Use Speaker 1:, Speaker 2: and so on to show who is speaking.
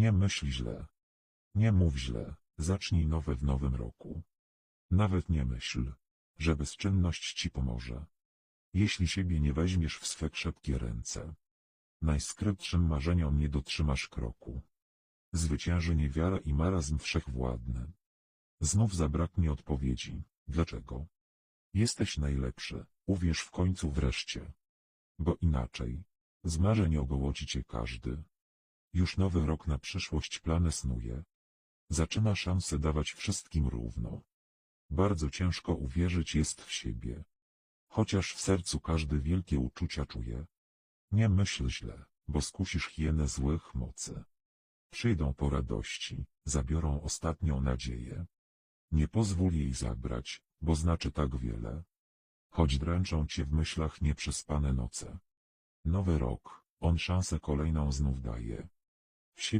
Speaker 1: Nie myśl źle. Nie mów źle, zacznij nowe w nowym roku. Nawet nie myśl, że bezczynność ci pomoże. Jeśli siebie nie weźmiesz w swe krzepkie ręce, najskrytszym marzeniom nie dotrzymasz kroku. Zwycięży niewiara i marazm wszechwładny. Znów zabraknie odpowiedzi, dlaczego? Jesteś najlepszy, uwierz w końcu wreszcie. Bo inaczej, z marzeń ogołodzi cię każdy. Już nowy rok na przyszłość plany snuje. Zaczyna szansę dawać wszystkim równo. Bardzo ciężko uwierzyć jest w siebie. Chociaż w sercu każdy wielkie uczucia czuje. Nie myśl źle, bo skusisz hienę złych mocy. Przyjdą po radości, zabiorą ostatnią nadzieję. Nie pozwól jej zabrać, bo znaczy tak wiele. Choć dręczą cię w myślach nieprzespane noce. Nowy rok, on szansę kolejną znów daje. W siebie